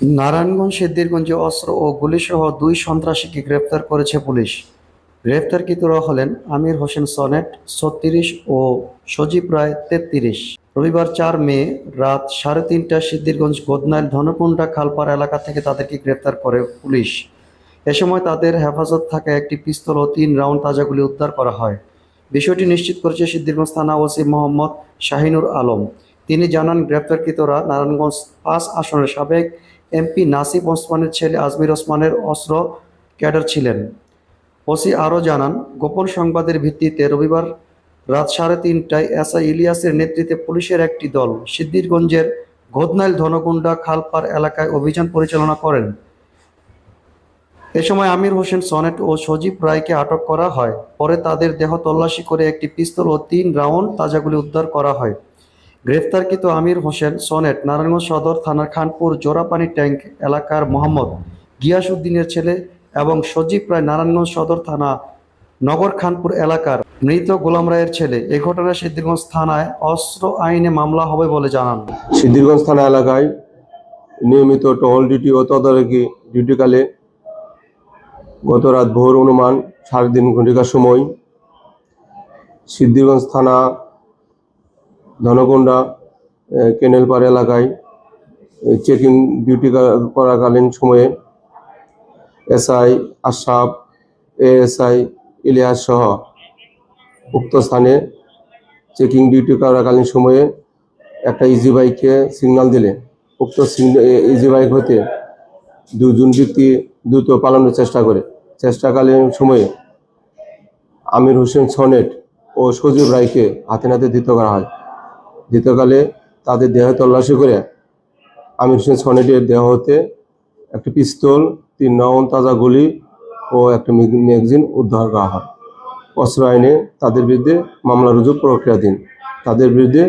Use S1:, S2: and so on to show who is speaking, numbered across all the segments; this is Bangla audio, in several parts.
S1: নারায়ণগঞ্জ, সিদ্ধিরগঞ্জে, অস্ত্র ও গুলিসহ দুই সন্ত্রাসীকে গ্রেপ্তার করেছে পুলিশ। গ্রেপ্তারকৃতরা হলেন আমির হোসেন সনেট, ছত্রিশ, ও সজীব রায়, তেত্রিশ। রবিবার চার মে রাত সাড়ে তিনটা সিদ্ধিরগঞ্জ, গোদনাইল, ধনকুণ্ডা, খালপাড় এলাকা থেকে তাদেরকে গ্রেপ্তার করে পুলিশ। এ সময় তাদের হেফাজত থাকা একটি পিস্তল ও তিন রাউন্ড তাজাগুলি উদ্ধার করা হয়। বিষয়টি নিশ্চিত করেছে সিদ্ধিরগঞ্জ থানা ওসি মোহাম্মদ শাহিনুর আলম। তিনি জানান, গ্রেপ্তারকৃতরা নারায়ণগঞ্জ পাঁচ আসনের সাবেক এমপি নাসিব ওসমানের ছেলে আজমির ওসমানের অস্ত্র ক্যাডার ছিলেন। ওসি আরও জানান, গোপন সংবাদের ভিত্তিতে রবিবার রাত সাড়ে তিনটায় এসআই ইলিয়াসের নেতৃত্বে পুলিশের একটি দল সিদ্ধিরগঞ্জের ঘোদনাইল ধনকুণ্ডা খালপাড় এলাকায় অভিযান পরিচালনা করেন। এ সময় আমির হোসেন সনেট ও সজীব রায়কে আটক করা হয়। পরে তাদের দেহ তল্লাশি করে একটি পিস্তল ও তিন রাউন্ড তাজাগুলি উদ্ধার করা হয়। গ্রেফতারকৃত আমির হোসেন, সনেট, নারায়ণগঞ্জ সদর থানার খানপুর জোড়াপানি ট্যাঙ্ক এলাকার মোহাম্মদ গিয়াসউদ্দিনের ছেলে এবং সজীব রায় নারায়ণগঞ্জ সদর থানা নগর খানপুর এলাকার মৃত গোলাম রায়ের ছেলে। এ ঘটনায় সিদ্ধিরগঞ্জ থানায় অস্ত্র আইনে মামলা হবে বলে জানান।
S2: সিদ্ধিরগঞ্জ থানা এলাকায় নিয়মিত টহল ডিউটি ও তদারকি ডিউটিকালে গত রাত ভোর অনুমান সাড়ে তিন ঘটিকার সময় সিদ্ধিরগঞ্জ থানা ধনকুণ্ডা কেনেলপাড় এলাকায় চেকিং ডিউটি করাকালীন সময়ে এসআই, আশরাফ, এএসআই, ইলিয়াস সহ উক্ত স্থানে চেকিং ডিউটি করাকালীন সময়ে একটা ইজি বাইককে সিগন্যাল দিলে। উক্ত ইজি বাইক হতে দুজন ব্যক্তি দ্রুত পালানোর চেষ্টা করে। চেষ্টাকালীন সময়ে আমির হোসেন সনেট ও সজীব রায়কে হাতে নাতে ধৃত করা হয়। ধৃতকালে তাদের দেহ তল্লাশি করে আমির হোসেন সনেটের দেহ হতে একটি পিস্তল, তিন রাউন্ড তাজা গুলি ও একটা ম্যাগজিন উদ্ধার করা হয়। অস্ত্র আইনে তাদের বিরুদ্ধে মামলা রুজু প্রক্রিয়াধীন। তাদের বিরুদ্ধে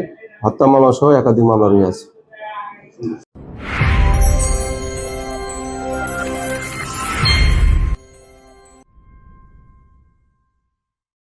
S2: হত্যা মামলা সহ একাধিক মামলা রয়েছে।